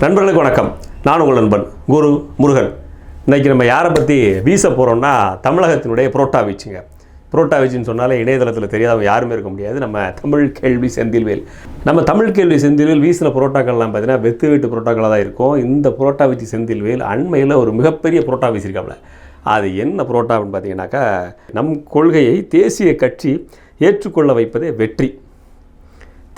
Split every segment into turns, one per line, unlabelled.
நண்பர்களுக்கு வணக்கம். நான் உங்கள் நண்பன் குரு முருகன். இன்றைக்கி நம்ம யாரை பற்றி வீச போகிறோம்னா தமிழகத்தினுடைய புரோட்டா வீச்சுங்க. புரோட்டா வீச்சுன்னு சொன்னாலே இணையதளத்தில் தெரியாதவங்க யாருமே இருக்க முடியாது. நம்ம தமிழ் கேள்வி செந்தில்வேல். நம்ம தமிழ் கேள்வி செந்தில்வேல் வீசின புரோட்டாக்கள்லாம் பார்த்தீங்கன்னா வெத்து வீட்டு புரோட்டாக்களாக தான் இருக்கும். இந்த புரோட்டா வீச்சு செந்தில்வேல் அண்மையில் ஒரு மிகப்பெரிய புரோட்டா வீசியிருக்காப்புல. அது என்ன புரோட்டா அப்படின்னு பார்த்தீங்கன்னாக்கா நம் கொள்கையை தேசிய கட்சி ஏற்றுக்கொள்ள வைப்பதே வெற்றி.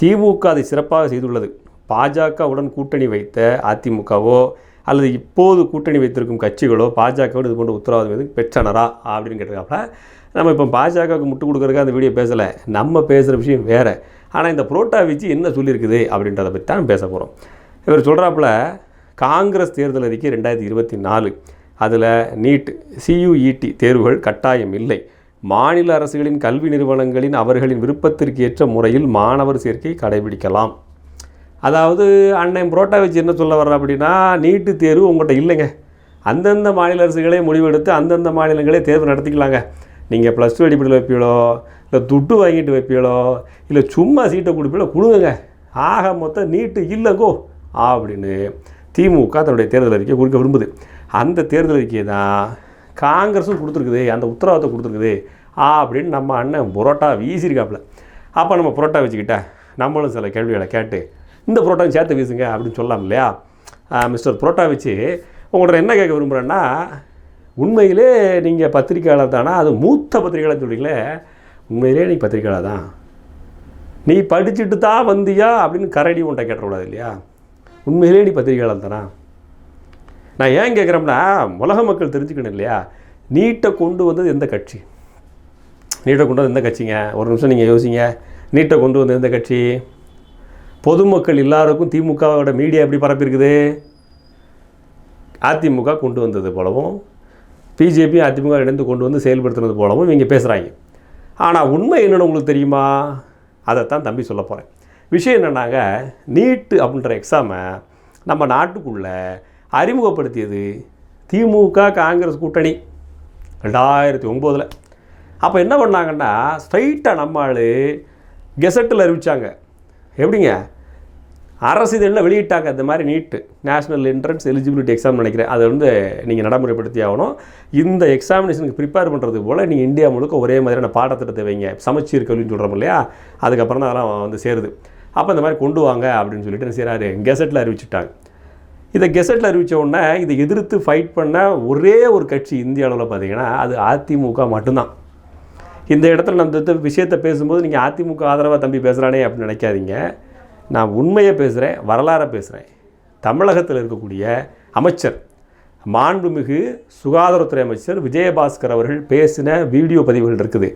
திமுக அதை சிறப்பாக செய்துள்ளது. பாஜகவுடன் கூட்டணி வைத்த அதிமுகவோ அல்லது இப்போது கூட்டணி வைத்திருக்கும் கட்சிகளோ பாஜகவோடு இது போன்ற உத்தரவாதம் எதுவும் பெற்றனரா அப்படின்னு கேட்டிருக்காப்புல. நம்ம இப்போ பாஜகவுக்கு முட்டு கொடுக்குறதுக்கு அந்த வீடியோ பேசலை. நம்ம பேசுகிற விஷயம் வேறு. ஆனால் இந்த புரோட்டா வச்சு என்ன சொல்லியிருக்குது அப்படின்றத பற்றி தான் பேச போகிறோம் இவர் சொல்கிறாப்புல காங்கிரஸ் தேர்தல் அறிக்கை ரெண்டாயிரத்தி இருபத்தி நாலு. அதில் நீட் சியுஇடி தேர்வுகள் கட்டாயம் இல்லை. மாநில அரசுகளின் கல்வி நிறுவனங்களின் அவர்களின் விருப்பத்திற்கு ஏற்ற முறையில் மாணவர் சேர்க்கை கடைபிடிக்கலாம். அதாவது அண்ணன் புரோட்டா வச்சு என்ன சொல்ல வர்ற அப்படின்னா நீட்டு தேர்வு உங்கள்கிட்ட இல்லைங்க. அந்தந்த மாநில அரசுகளே முடிவெடுத்து அந்தந்த மாநிலங்களே தேர்வு நடத்திக்கலாங்க. நீங்கள் ப்ளஸ் டூ அடிப்படையில் வைப்பீங்களோ இல்லை துட்டு வாங்கிட்டு வைப்பீங்களோ இல்லை சும்மா சீட்டை கொடுப்பீங்களோ கொடுங்க. ஆக மொத்தம் நீட்டு இல்லைங்கோ அப்படின்னு திமுக தன்னுடைய தேர்தல் அறிக்கை கொடுக்க விரும்புது. அந்த தேர்தல் அறிக்கையை தான் காங்கிரஸும் கொடுத்துருக்குது அந்த உத்தரவாதத்தை கொடுத்துருக்குது அப்படின்னு நம்ம அண்ணன் புரோட்டா வீசியிருக்காப்புல. அப்போ நம்ம புரோட்டா வச்சுக்கிட்டா நம்மளும் சில கேள்விகளை கேட்டு இந்த புரோட்டாவும் சேர்த்து வீசுங்க அப்படின்னு சொல்லலாம் இல்லையா? மிஸ்டர் புரோட்டா வச்சு உங்கள்கிட்ட என்ன கேட்க விரும்புகிறேன்னா உண்மையிலே நீங்கள் பத்திரிக்கையாளர் தானா? அது மூத்த பத்திரிக்கையாளர் சொல்கிறீங்களே உண்மையிலே நீ பத்திரிக்கையாளர் தான். நீ படிச்சுட்டு தான் வந்தியா அப்படின்னு கரடி உன்ட்ட கேட்டக்கூடாது இல்லையா? உண்மையிலே நீ பத்திரிக்கையாளர் தானா? நான் ஏன் கேட்குறோம்னா உலக மக்கள் தெரிஞ்சுக்கணும் இல்லையா? நீட்டை கொண்டு வந்தது எந்த கட்சி? நீட்டை கொண்டு வந்து எந்த கட்சிங்க? ஒரு நிமிஷம் நீங்கள் யோசிங்க. நீட்டை கொண்டு வந்து எந்த கட்சி? பொதுமக்கள் எல்லாருக்கும் திமுகவோட மீடியா எப்படி பரப்பியிருக்குது? அதிமுக கொண்டு வந்தது போலவும் பிஜேபி அதிமுக இணைந்து கொண்டு வந்து செயல்படுத்துனது போலவும் இவங்க பேசுகிறாங்க ஆனால் உண்மை என்னென்னு உங்களுக்கு தெரியுமா? அதைத்தான் தம்பி சொல்ல போகிறேன் விஷயம் என்னென்னாங்க நீட்டு அப்படின்ற எக்ஸாமை நம்ம நாட்டுக்குள்ளே அறிமுகப்படுத்தியது திமுக காங்கிரஸ் கூட்டணி ரெண்டாயிரத்தி ஒம்போதில் அப்போ என்ன பண்ணாங்கன்னா ஸ்ட்ரைட்டாக நம்ம ஆள் கெசட்டில் அறிவிச்சாங்க. எப்படிங்க? அரசு இதழில் வெளியிட்டாங்க? இந்த மாதிரி NEET national entrance eligibility exam நினைக்கிறேன். அதை வந்து நீங்கள் நடைமுறைப்படுத்தி ஆகணும். இந்த எக்ஸாமினேஷனுக்கு ப்ரிப்பேர் பண்ணுறது போல் நீங்கள் இந்தியா முழுக்க ஒரே மாதிரியான பாடத்திட்டத்தை வைங்க. சமச்சீர் கல்வின்னு சொல்கிறோம் இல்லையா? அதுக்கப்புறம் தான் அதெல்லாம் வந்து சேருது. அப்போ இந்த மாதிரி கொண்டு வாங்க அப்படின்னு சொல்லிட்டு செய்கிறாரு கெசட்டில் அறிவிச்சிட்டாங்க. இதை கெசட்டில் அறிவித்த உடனே இதை எதிர்த்து ஃபைட் பண்ண ஒரே ஒரு கட்சி இந்திய அளவில் பார்த்தீங்கன்னா அது அதிமுக மட்டும்தான். இந்த இடத்துல நான் விஷயத்தை பேசும்போது நீங்கள் அதிமுக ஆதரவாக தம்பி பேசுகிறானே அப்படின்னு நினைக்காதீங்க. நான் உண்மையை பேசுகிறேன் வரலாறை பேசுகிறேன் தமிழகத்தில் இருக்கக்கூடிய அமைச்சர் மாண்புமிகு சுகாதாரத்துறை அமைச்சர் விஜயபாஸ்கர் அவர்கள் பேசின வீடியோ பதிவுகள் இருக்குது.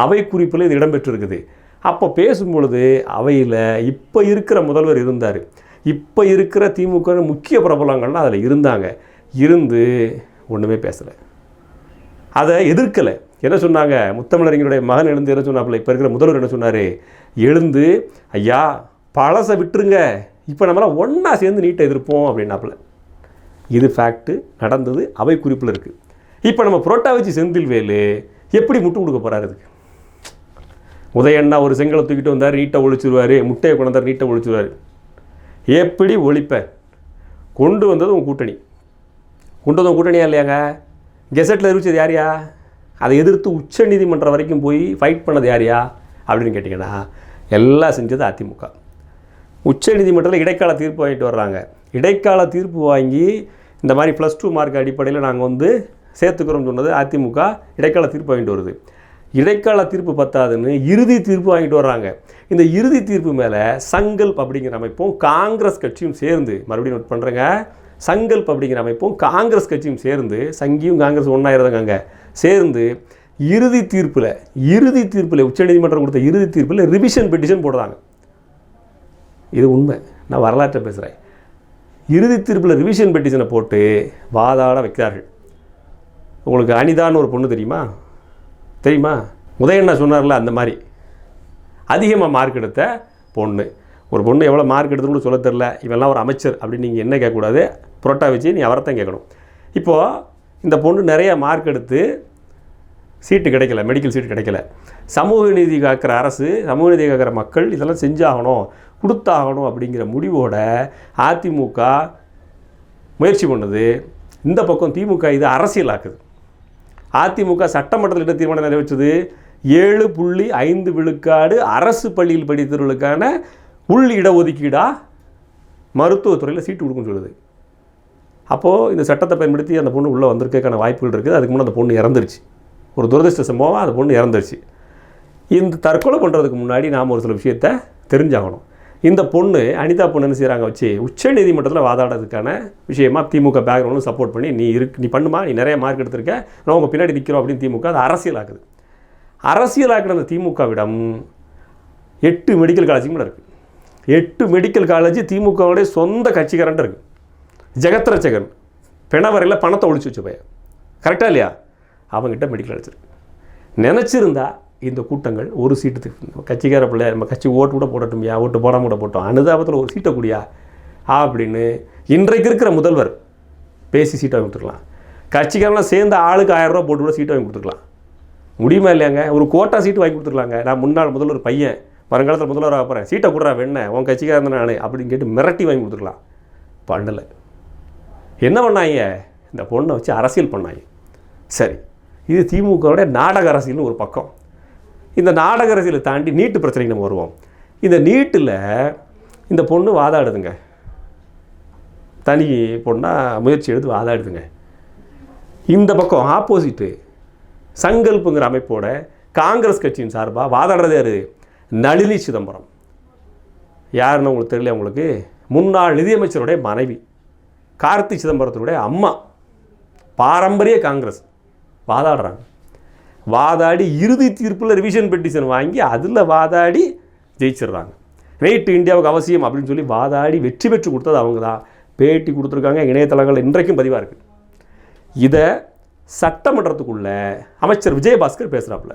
அவை குறிப்பில் இது இடம்பெற்றிருக்குது. அப்போ பேசும்பொழுது அவையில் இப்போ இருக்கிற முதல்வர் இருந்தார். இப்போ இருக்கிற திமுக முக்கிய பிரபலங்கள்லாம் அதில் இருந்தாங்க. இருந்து ஒன்றுமே பேசலை. அதை எதிர்க்கலை. என்ன சொன்னாங்க? முத்தமிழறிஞருடைய மகன் எழுந்து என்ன சொன்னாப்புல? இப்போ இருக்கிற முதல்வர் என்ன சொன்னார்? எழுந்து ஐயா பழசை விட்டுருங்க. இப்போ நம்மளாம் ஒன்றா சேர்ந்து நீட்டை எதிர்ப்போம் அப்படின்னாப்புல. இது ஃபேக்ட்டு நடந்தது அவை குறிப்பில் இருக்குது இப்போ நம்ம புரோட்டா வச்சு செந்தில்வேலு எப்படி முட்டு கொடுக்க போகிறாரு இதுக்கு உதயண்ணா ஒரு செங்கலை தூக்கிட்டு வந்தார் நீட்டை ஒழிச்சிருவார். முட்டையை கொண்டு வந்தார் நீட்டை ஒழிச்சிருவார். எப்படி ஒழிப்ப? கொண்டு வந்தது உன் கூட்டணி. கொண்டு வந்த கூட்டணியா இல்லையாங்க? கெசட்டில் அறிவிச்சது யாரையா? அதை எதிர்த்து உச்ச நீதிமன்றம் வரைக்கும் போய் ஃபைட் பண்ணது யாரையா? அப்படின்னு கேட்டிங்கன்னா எல்லாம் செஞ்சது அதிமுக. உச்ச நீதிமன்றத்தில் இடைக்கால தீர்ப்பு வாங்கிட்டு வர்றாங்க. இடைக்கால தீர்ப்பு வாங்கி இந்த மாதிரி ப்ளஸ் டூ மார்க் அடிப்படையில் நாங்கள் வந்து சேர்த்துக்கிறோம்னு சொன்னது அதிமுக இடைக்கால தீர்ப்பு வாங்கிட்டு வருது. இடைக்கால தீர்ப்பு பத்தாதுன்னு இறுதி தீர்ப்பு வாங்கிட்டு வர்றாங்க. இந்த இறுதி தீர்ப்பு மேலே சங்கல்ப் அப்படிங்கிற அமைப்பும் காங்கிரஸ் கட்சியும் சேர்ந்து மறுபடியும் நோட் பண்ணுறேங்க சங்கல்ப் அப்படிங்கிற அமைப்பும் காங்கிரஸ் கட்சியும் சேர்ந்து சங்கியும் காங்கிரஸ் ஒன்றாயிருந்தாங்க சேர்ந்து இறுதி தீர்ப்பில் இறுதி தீர்ப்பில் உச்சநீதிமன்றம் கொடுத்த இறுதி தீர்ப்பில் ரிவிஷன் பெட்டிஷன் போடுறாங்க. இது உண்மை. நான் வரலாற்றை பேசுகிறேன் இறுதி தீர்ப்பில் ரிவிஷன் பெட்டிஷனை போட்டு வாதாட வைக்கிறார்கள். உங்களுக்கு அனிதான்னு ஒரு பொண்ணு தெரியுமா? தெரியுமா? உதயண்ணா சொன்னார்ல அந்த மாதிரி. அதிகமாக மார்க் எடுத்த பொண்ணு. ஒரு பொண்ணு எவ்வளோ மார்க் எடுத்துன்னு கூட சொல்ல தெரில இவெல்லாம் ஒரு அமைச்சர் அப்படின்னு நீங்கள் என்ன கேட்கக்கூடாது? புரோட்டா வச்சு நீ அவரைத்தான் கேட்கணும். இப்போது இந்த பொண்ணு நிறைய மார்க் எடுத்து சீட்டு கிடைக்கல மெடிக்கல் சீட்டு கிடைக்கல. சமூக நீதி காக்கிற அரசு சமூக நீதி காக்கிற மக்கள் இதெல்லாம் செஞ்சாகணும் கொடுத்தாகணும் அப்படிங்கிற முடிவோட அதிமுக முயற்சி பண்ணுது. இந்த பக்கம் திமுக இது அரசியலாக்குது. அதிமுக சட்டமன்றத்தில் இட தீர்மானம் நிறைவேற்றது. ஏழு புள்ளி ஐந்து விழுக்காடு அரசு பள்ளியில் படித்தவர்களுக்கான உள் இடஒதுக்கீடாக மருத்துவத்துறையில் சீட்டு கொடுக்குன்னு சொல்லுது. அப்போது இந்த சட்டத்தை பயன்படுத்தி அந்த பொண்ணு உள்ளே வந்திருக்கக்கான வாய்ப்புகள் இருக்குது. அதுக்கு முன்னே அந்த பொண்ணு இறந்துருச்சு. ஒரு துரதிருஷ்ட சம்பவம் அந்த பொண்ணு இறந்துருச்சு. இந்த தற்கொலை பண்ணுறதுக்கு முன்னாடி நாம் ஒரு சில விஷயத்த தெரிஞ்சாகணும். இந்த பொண்ணு அனிதா பொண்ணு என்ன செய்கிறாங்க வச்சு உச்ச நீதிமன்றத்தில் வாதாடுறதுக்கான விஷயமா திமுக பேக்ரவுண்டும் சப்போர்ட் பண்ணி நீ இருக்கு நீ பண்ணுமா? நீ நிறைய மார்க் எடுத்திருக்க. நான் உங்கள் பின்னாடி நிற்கிறோம் அப்படின்னு திமுக அது அரசியலாக்குது. அரசியலாக்குற அந்த திமுகவிடம் எட்டு மெடிக்கல் காலேஜுக்கு மேலே இருக்குது எட்டு மெடிக்கல் காலேஜ் திமுகவுடைய சொந்த கட்சிக்காரன்ட்டு இருக்குது ஜெகத்ரட்சகன். பிணவரையில் பணத்தை ஒழிச்சு வச்ச பையன். கரெக்டாக இல்லையா? அவங்ககிட்ட மெடிக்கல் அடிச்சிருக்கு நினச்சிருந்தா இந்த கூட்டங்கள் ஒரு சீட்டு கட்சிக்கார பிள்ளை நம்ம கட்சி ஓட்டு கூட போடட்டும்யா ஓட்டு போடாம கூட போட்டோம். அனுதாபத்தில் ஒரு சீட்டை கூடியா? அப்படின்னு இன்றைக்கு இருக்கிற முதல்வர் பேசி சீட்டை வாங்கி கொடுத்துருக்கலாம். கட்சிக்காரெல்லாம் சேர்ந்து ஆளுக்கு ஆயிரம் ரூபா போட்டு கூட சீட்டை வாங்கி கொடுத்துருக்கலாம். முடியுமா இல்லையாங்க? ஒரு கோட்டா சீட்டு வாங்கி கொடுத்துருக்கலாங்க. நான் முன்னாள் முதல்வர் பையன். வருங்காலத்தில் முதல்வராக போகிறேன் சீட்டை கொடுறா வெண்ண. உன் கட்சிக்காரன் நான் அப்படின்னு கேட்டு மிரட்டி வாங்கி கொடுத்துருக்கலாம். பண்ணலை. என்ன பண்ணாங்க இந்த பொண்ணை வச்சு அரசியல் பண்ணாங்க சரி. இது திமுகவுடைய நாடக அரசியல்னு ஒரு பக்கம். இந்த நாடக அரசியலை தாண்டி நீட்டு பிரச்சனைக்கு நம்ம வருவோம். இந்த நீட்டில் இந்த பொண்ணு வாதாடுதுங்க. தனி பொண்ணாக முயற்சி எடுத்து வாதாடுதுங்க. இந்த பக்கம் ஆப்போசிட்டு சங்கல்ப்புங்கிற அமைப்போட காங்கிரஸ் கட்சியின் சார்பாக வாதாடுறது யார்? நளினி சிதம்பரம். யாருன்னு உங்களுக்கு தெரியல உங்களுக்கு? முன்னாள் நிதியமைச்சருடைய மனைவி. கார்த்தி சிதம்பரத்தினுடைய அம்மா. பாரம்பரிய காங்கிரஸ். வாதாடுறாங்க. வாதாடி இறுதி தீர்ப்பில் ரிவிஷன் பெட்டிஷன் வாங்கி அதில் வாதாடி ஜெயிச்சிடுறாங்க. ரைட்டு இந்தியாவுக்கு அவசியம் அப்படின்னு சொல்லி வாதாடி வெற்றி பெற்று கொடுத்தது அவங்க தான். பேட்டி கொடுத்துருக்காங்க இணையதளங்கள் இன்றைக்கும் பதிவாக இருக்குது இதை சட்டமன்றத்துக்குள்ள அமைச்சர் விஜயபாஸ்கர் பேசுகிறாப்புல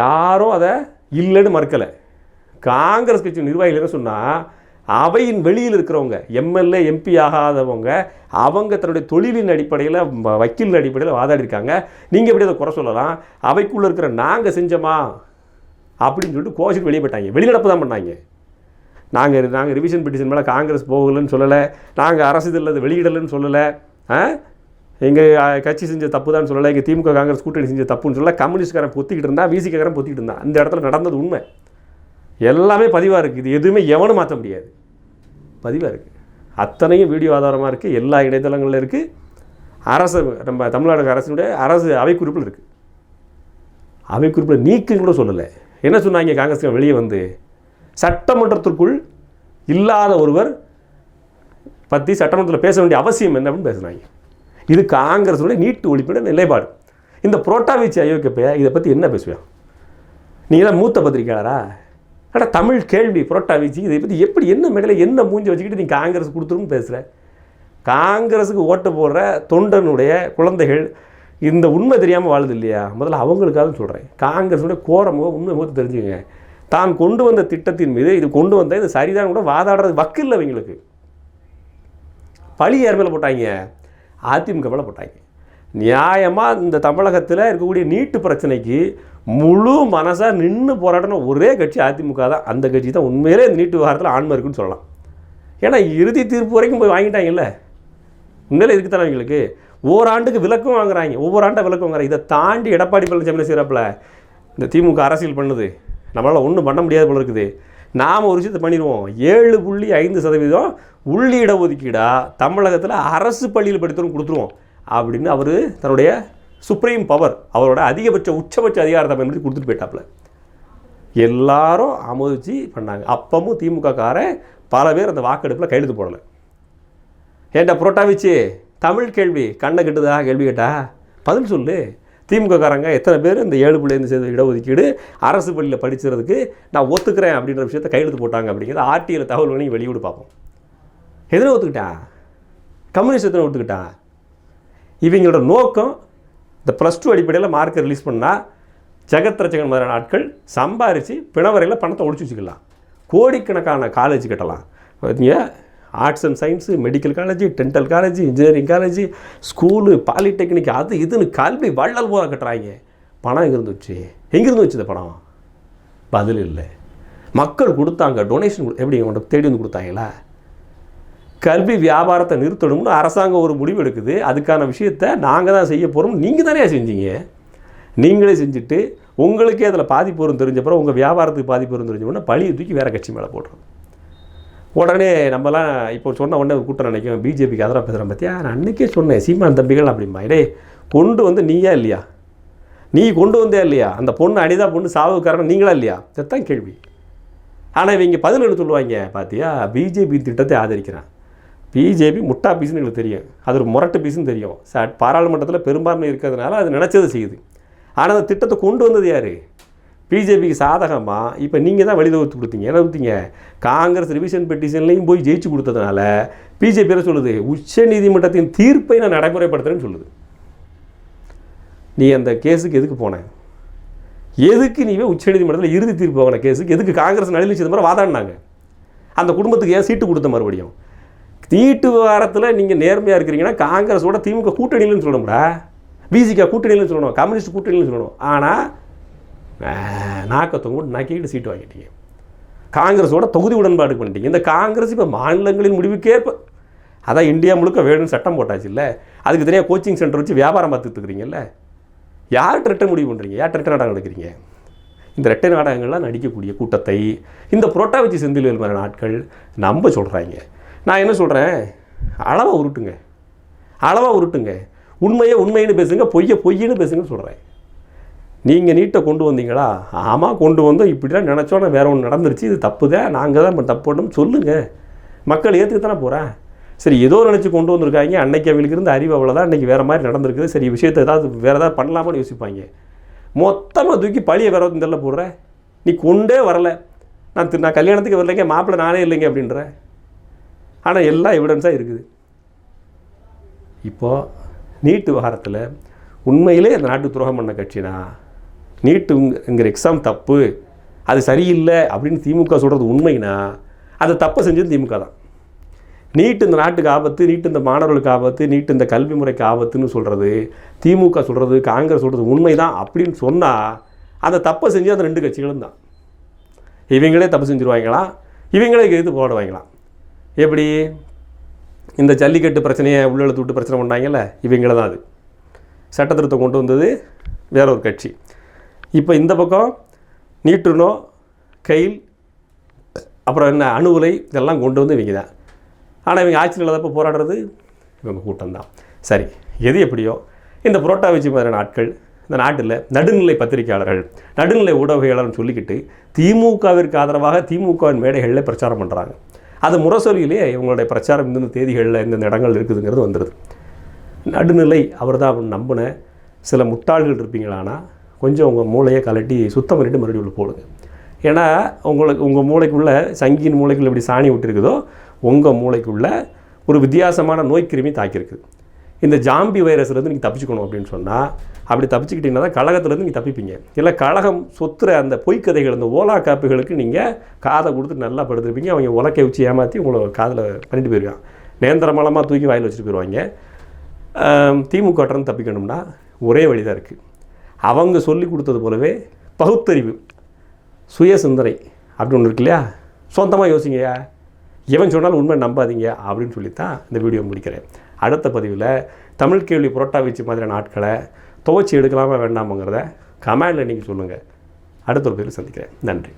யாரும் அதை இல்லைன்னு மறுக்கலை. காங்கிரஸ் கட்சி நிர்வாகிகள் என்ன சொன்னால் அவையின் வெளியில் இருக்கிறவங்க எம்எல்ஏ எம்பி ஆகாதவங்க அவங்க தன்னுடைய தொழிலின் அடிப்படையில் வ- வக்கீலின் அடிப்படையில் வாதாடிருக்காங்க. நீங்கள் எப்படி அதை குறை சொல்லலாம்? அவைக்குள்ளே இருக்கிற நாங்கள் செஞ்சோமா? அப்படின்னு சொல்லிட்டு கோஷத்துக்கு வெளியே போயிட்டாங்க. வெளிநடப்பு தான் பண்ணாங்க. நாங்கள் நாங்கள் ரிவிஷன் பெட்டிஷன் மேலே காங்கிரஸ் போகலைன்னு சொல்லலை. நாங்கள் அரசு இதில் வெளியிடலைன்னு சொல்லலை. ஆ? எங்கள் கட்சி செஞ்ச தப்பு தான் சொல்லலை. எங்கள் திமுக காங்கிரஸ் கூட்டணி செஞ்ச தப்புன்னு சொல்லலை. கம்யூனிஸ்ட்காரன் பொத்திக்கிட்டு இருந்தா விசிக்காரன் பொத்திக்கிட்டு இருந்தான். அந்த இடத்துல நடந்தது உண்மை. எல்லாமே பதிவாக இருக்குது இது எதுவுமே எவனும் மாற்ற முடியாது. பதிவாக இருக்குது அத்தனையும் வீடியோ ஆதாரமாக இருக்குது எல்லா இணையதளங்களில் இருக்குது அரசு நம்ம தமிழ்நாடு அரசினுடைய அரசு அவைக்குறிப்பில் இருக்குது அவைக்குறிப்பில் நீக்குன்னு கூட சொல்லலை. என்ன சொன்னாங்க காங்கிரஸ் வெளியே வந்து? சட்டமன்றத்திற்குள் இல்லாத ஒருவர் பற்றி சட்டமன்றத்தில் பேச வேண்டிய அவசியம் என்ன அப்படின்னு பேசுனாங்க. இது காங்கிரஸுடைய நீட்டு ஒழிப்பிட நிலைப்பாடு. இந்த புரோட்டாவிச்சி அயோக்கியப்பைய இதை பற்றி என்ன பேசுவேன் நீங்கள் தான் மூத்த பத்திரிக்கையாளரா அட தமிழ் கேள்வி புரோட்டா வீச்சு இதை பற்றி எப்படி என்ன மேடையில் என்ன மூஞ்சி வச்சுக்கிட்டு நீ காங்கிரஸ் கொடுத்துருன்னு பேசுகிற காங்கிரஸுக்கு ஓட்டு போடுற தொண்டனுடைய குழந்தைகள் இந்த உண்மை தெரியாமல் வாழுது இல்லையா? முதல்ல அவங்களுக்காக சொல்கிறேன் காங்கிரஸுடைய கோரமுக உண்மை முகத்தை தெரிஞ்சுக்கங்க. தான் கொண்டு வந்த திட்டத்தின் மீது இது கொண்டு வந்த இது சரிதான் கூட வாதாடுறது வக்கில்லை அவங்களுக்கு பழி யார் மேலே போட்டாங்க? அதிமுக மேலே போட்டாங்க. நியாயமாக இந்த தமிழகத்தில் இருக்கக்கூடிய நீட்டு பிரச்சனைக்கு முழு மனசாக நின்று போராடின ஒரே கட்சி அதிமுக தான். அந்த கட்சி தான் உண்மையிலே இந்த நீட்டு விவகாரத்தில் ஆன்மை இருக்குன்னு சொல்லலாம். ஏன்னா இறுதி தீர்ப்பு வரைக்கும் போய் வாங்கிட்டாங்கல்ல? உண்மையிலே இதுக்கு தானே அவங்களுக்கு ஓராண்டுக்கு விளக்கம் வாங்குறாங்க. ஒவ்வொரு ஆண்டாக விளக்கம் வாங்குறாங்க. இதை தாண்டி எடப்பாடி பழனிசாமி செய்கிறப்பில் இந்த திமுக அரசியல் பண்ணுது. நம்மளால் ஒன்றும் பண்ண முடியாத போல இருக்குது. நாம் ஒரு விஷயத்தை பண்ணிடுவோம். ஏழு புள்ளி ஐந்து சதவீதம் உள்ளிட ஒதுக்கீடாக தமிழகத்தில் அரசு பள்ளியில் படித்தவங்க கொடுத்துருவோம். அப்படின்னு அவர் தன்னுடைய சுப்ரீம் பவர் அவரோட அதிகபட்ச உச்சபட்ச அதிகாரத்தை பயன்படுத்தி கொடுத்துட்டு போயிட்டாப்புல? எல்லாரும் ஆமோதிச்சு பண்ணாங்க. அப்பமும் திமுககாரன் பல பேர் அந்த வாக்கெடுப்பில் கையெழுத்து போடலை. ஏன்டா புரோட்டாவிச்சு தமிழ் கேள்வி. கண்ணை கெட்டுதா? கேள்வி கேட்டா? பதில் சொல்லு. திமுககாரங்க எத்தனை பேர் இந்த ஏழு பிள்ளைந்து சேர்ந்த இடஒதுக்கீடு அரசு பள்ளியில் படிச்சுறதுக்கு நான் ஒத்துக்கிறேன் அப்படின்ற விஷயத்த கையெழுத்து போட்டாங்க அப்படிங்கிறது ஆர்டியில் தகவல் வேணும் வெளியிடு பார்ப்போம். எதனை ஒத்துக்கிட்டான் கம்யூனிஸ்ட் எத்தனை ஒத்துக்கிட்டான் இவங்களோட நோக்கம் இந்த ப்ளஸ் டூ அடிப்படையில் மார்க்கை ரிலீஸ் பண்ணால் ஜெகத் ரச்சகன் மாதிரியான ஆட்கள் சம்பாரித்து பிணவரையில் பணத்தை ஒழிச்சு வச்சுக்கலாம். கோடிக்கணக்கான காலேஜ் கட்டலாம். பார்த்தீங்க arts and science medical college dental college engineering college school polytechnic அது இதுன்னு கல்வி வள்ளல் போல கட்டுறாங்க. பணம் எங்கேருந்து வச்சு? எங்கேருந்து வச்சு இந்த பணம்? பதில் இல்லை. மக்கள் கொடுத்தாங்க டொனேஷன் எப்படி உங்கள்கிட்ட தேடி வந்து கொடுத்தாங்களா? கல்வி வியாபாரத்தை நிறுத்தணும்னு அரசாங்கம் ஒரு முடிவு எடுக்குது. அதுக்கான விஷயத்தை நாங்கள் தான் செய்ய போகிறோம் நீங்கள் தானே செஞ்சீங்க? நீங்களே செஞ்சுட்டு உங்களுக்கே அதில் பாதிப்பு வரும் தெரிஞ்சப்பறம் உங்கள் வியாபாரத்துக்கு பாதிப்பு வரும் தெரிஞ்ச உடனே பழியை தூக்கி வேறு கட்சி மேலே போடுறோம். உடனே நம்மலாம் இப்போ சொன்ன உடனே கூட்டம் நினைக்கும் பிஜேபிக்கு அதெல்லாம் பேசுகிறேன் பார்த்தியா நான் அன்றைக்கே சொன்னேன் சீமான் தம்பிகள் அப்படிம்பா இடே கொண்டு வந்து நீயா இல்லையா? நீ கொண்டு வந்தே இல்லையா? அந்த பொண்ணு அனிதா பொண்ணு சாவுக்காரன் நீங்களா இல்லையா? இதுதான் கேள்வி. ஆனால் இவங்க பதில் என்ன சொல்லுவாங்க பார்த்தியா பிஜேபி திட்டத்தை ஆதரிக்கிறான். பிஜேபி முட்டா பீஸ்னு எங்களுக்கு தெரியும். அது ஒரு முரட்டு பீஸ்னு தெரியும். ச பாராளுமன்றத்தில் பெரும்பான்மை இருக்கிறதுனால அது நினச்சது செய்யுது. ஆனால் அந்த திட்டத்தை கொண்டு வந்தது யார்? பிஜேபிக்கு சாதகமாக இப்போ நீங்கள் தான் வழிவகுத்து கொடுத்தீங்க. என்ன கொடுத்தீங்க? காங்கிரஸ் ரிவிஷன் பெட்டிஷன்லையும் போய் ஜெயிச்சு கொடுத்ததுனால பிஜேபி சொல்லுது? உச்ச நீதிமன்றத்தின் தீர்ப்பை நான் நடைமுறைப்படுத்துகிறேன்னு சொல்லுது. நீ அந்த கேஸுக்கு எதுக்கு போன? எதுக்கு நீ உச்சநீதிமன்றத்தில் இறுதி தீர்ப்பு வாங்கின கேஸுக்கு? எதுக்கு காங்கிரஸ் நளினி சிதம்பரம் வாதாடினாங்க? அந்த குடும்பத்துக்கு ஏன் சீட்டு கொடுத்த மறுபடியும்? தீட்டு விவகாரத்தில் நீங்கள் நேர்மையாக இருக்கிறீங்கன்னா காங்கிரஸோட திமுக கூட்டணியில்னு சொல்லணும்டா. பிசிகா கூட்டணியிலும் சொல்லணும். கம்யூனிஸ்ட் கூட்டணியில்னு சொல்லணும். ஆனால் நாக்கத்தவங்க கூட நக்கிட்டு சீட்டு வாங்கிட்டீங்க. காங்கிரஸோட தொகுதி உடன்பாடு பண்ணிட்டீங்க. இந்த காங்கிரஸ் இப்போ மாநிலங்களின் முடிவுக்கேற்ப அதான் இந்தியா முழுக்க வேணும்னு சட்டம் போட்டாச்சு இல்லை அதுக்கு தனியாக கோச்சிங் சென்டர் வச்சு வியாபாரம் பார்த்துட்டு இருக்கிறீங்கல்ல? யார்கிட்ட ரெட்டை முடிவு பண்ணுறீங்க யார்கிட்ட ரெட்டை நாடகம் நடக்கிறீங்க இந்த ரெட்டை நாடகங்கள்லாம் நடிக்கக்கூடிய கூட்டத்தை இந்த புரோட்டா வச்சு செந்தில்வேல் மாதிரி நாட்கள் நம்ப சொல்கிறாங்க நான் என்ன சொல்கிறேன் அளவாக உருட்டுங்க. அளவாக உருட்டுங்க. உண்மையை உண்மைன்னு பேசுங்க பொய்யை பொய்யின்னு பேசுங்கன்னு சொல்கிறேன் நீங்கள் நீட்டை கொண்டு வந்தீங்களா? ஆமாம் கொண்டு வந்தோம். இப்படிலாம் நினச்சோன்னா வேற ஒன்று நடந்துருச்சு. இது தப்பு தான். நாங்கள் தான் தப்பு பண்ணணும் சொல்லுங்கள் மக்கள் ஏற்றுக்க தானே போகிறேன் சரி ஏதோ நினச்சி கொண்டு வந்திருக்காங்க. அன்னைக்கு அவங்களுக்கு இருந்த அறிவு அவ்வளோதான் அன்றைக்கி வேறு மாதிரி நடந்திருக்குது. சரி விஷயத்தை ஏதாவது வேறு ஏதாவது பண்ணலாமான்னு யோசிப்பாங்க. மொத்தமாக தூக்கி பழியை வேற தெரில போடுற. நீ கொண்டே வரலை. நான் திரு- நான் கல்யாணத்துக்கு வரலைங்க மாப்பிள்ளை நானே இல்லைங்க அப்படின்ற. ஆனால் எல்லாம் எவிடன்ஸாக இருக்குது. இப்போது நீட்டு விவகாரத்தில் உண்மையிலே அந்த நாட்டு துரோகம் பண்ண கட்சினா நீட்டுங்கிற எக்ஸாம் தப்பு அது சரியில்லை அப்படின்னு திமுக சொல்கிறது உண்மைனா அதை தப்பை செஞ்சது திமுக தான். நீட் இந்த நாட்டுக்கு ஆபத்து நீட் இந்த மாணவர்களுக்கு ஆபத்து நீட் இந்த கல்வி முறைக்கு ஆபத்துன்னு சொல்கிறது திமுக சொல்கிறது காங்கிரஸ் சொல்கிறது உண்மை தான் அப்படின்னு சொன்னால் அந்த தப்பை செஞ்சு அந்த ரெண்டு கட்சிகளும் தான். இவங்களே தப்பு செஞ்சுருவாங்களாம் இவங்களே எதிர்த்து போடுவாங்களாம் எப்படி? இந்த ஜல்லிக்கட்டு பிரச்சனையை உள்ளெழுத்து விட்டு பிரச்சனை பண்ணாங்கல்ல? இவங்கள தான் அது. சட்டத்திருத்தம் கொண்டு வந்தது வேற ஒரு கட்சி. இப்போ இந்த பக்கம் நீட்டுனோ கையில் அப்புறம் என்ன அணு உலை இதெல்லாம் கொண்டு வந்து இவங்க தான். ஆனால் இவங்க ஆட்சியில் இல்லாதப்போ போராடுறது இவங்க கூட்டம் தான் சரி எது எப்படியோ இந்த புரோட்டா வச்சு மாதிரியான ஆட்கள் இந்த நாட்டில் நடுநிலை பத்திரிகையாளர்கள் நடுநிலை ஊடகவியலாளர்னு சொல்லிக்கிட்டு திமுகவிற்கு ஆதரவாக திமுகவின் மேடைகளில் பிரச்சாரம் பண்ணுறாங்க அது முரசொலியிலே இவங்களுடைய பிரச்சாரம் இந்தந்த தேதிகளில் இந்தந்த இடங்கள் இருக்குதுங்கிறது வந்துடுது நடுநிலை அவர் தான் நம்பின சில முட்டாள்கள் இருப்பீங்களானா கொஞ்சம் உங்கள் மூளையை கலட்டி சுத்தம் பண்ணிவிட்டு மறுபடியும் உள்ள போடுங்க. ஏன்னா உங்களுக்கு உங்கள் மூளைக்குள்ளே சங்கியின் மூளைக்குள்ள எப்படி சாணி விட்டுருக்குதோ உங்கள் மூளைக்குள்ளே ஒரு வித்தியாசமான நோய் கிருமி தாக்கியிருக்குது இந்த ஜாம்பி வைரஸ்லேருந்து நீங்கள் தப்பிச்சுக்கணும் அப்படின்னு சொன்னால் அப்படி தப்பிச்சுக்கிட்டிங்கன்னா தான் கழகத்துலேருந்து நீங்கள் தப்பிப்பீங்க. இல்லை கழகம் சொத்துற அந்த பொய்க்கதைகள் அந்த ஓலா காப்புகளுக்கு நீங்கள் காதை கொடுத்து நல்லா படுத்துருப்பீங்க. அவங்க உலக்கை வச்சு ஏமாற்றி உங்களை காதில் பண்ணிட்டு போயிருக்கான் நேந்திரமலமாக தூக்கி வாயில் வச்சுட்டு போயிடுவாங்க ஆம், திமுக தப்பிக்கணும்னா ஒரே வழி தான் இருக்குது அவங்க சொல்லி கொடுத்தது போலவே பகுத்தறிவு சுய சிந்தனை அப்படின்னு ஒன்று இருக்கு இல்லையா? சொந்தமாக யோசிங்கய்யா எவன் சொன்னாலும் உண்மை நம்பாதீங்க அப்படின்னு சொல்லித்தான் இந்த வீடியோ முடிக்கிறேன். அடுத்த பதிவில் தமிழ் கேள்வி புரோட்டா வச்சு மாதிரியான ஆட்களை துவச்சி எடுக்கலாமா வேண்டாமாங்கிறத கமெண்டில் நீங்கள் சொல்லுங்கள் அடுத்த ஒரு பதிவில் சந்திக்கிறேன். நன்றி.